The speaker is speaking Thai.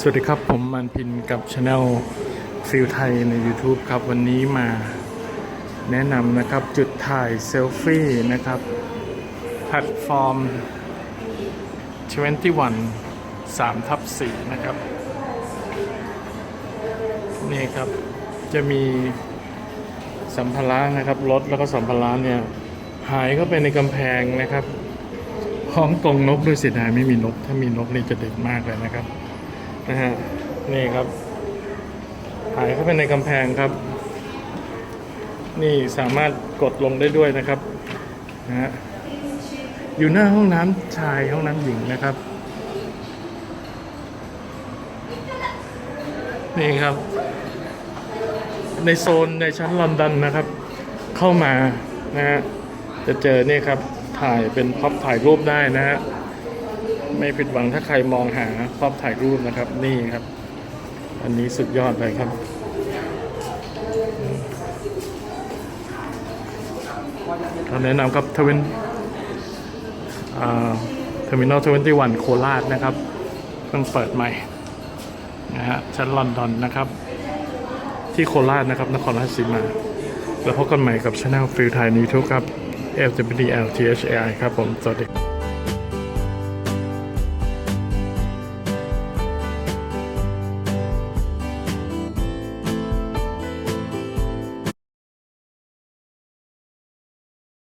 สวัสดีครับ ผมมันพินกับช anel ฟิลไทยใน YouTube ครับ วันนี้มาแนะนำนะครับจุดถ่ายเซลฟี่นะครับแพลตฟอร์ม 21 3ทับ4นะครับ นี่ครับ จะมีสัมภาระนะครับรถแล้วก็สัมภาระเนี่ย หายเข้าไปในกำแพงนะครับพร้อมกรงนกด้วยเสียดายไม่มีนก ถ้ามีนกนี่จะเด็ดมากเลยนะครับ นะฮะนี่ครับหายเข้าไปในกำแพงครับ นี่สามารถกดลงได้ด้วยนะครับนะฮะอยู่หน้าห้องน้ำชายห้องน้ำหญิงนะครับ นี่ครับ ในโซนในชั้นลอนดอนนะครับ เข้ามานะฮะจะเจอเนี่ยครับถ่ายเป็นพ็อปถ่ายรูปได้นะฮะ ไม่ผิดหวังถ้าใครมองหาภาพถ่ายรูปนะครับ นี่ครับ อันนี้สุดยอดเลยครับเราแนะนำครับทวินเทอร์มินอลทเวนตี้วันโคราชนะครับ เพิ่งเปิดใหม่นะฮะชั้นลอนดอนนะครับ ที่โคราชนะครับ นครราชสีมา แล้วพบกันใหม่กับช anel ฟิลไทยน YouTube ครับ L W D L T H A I ครับผม สวัสดี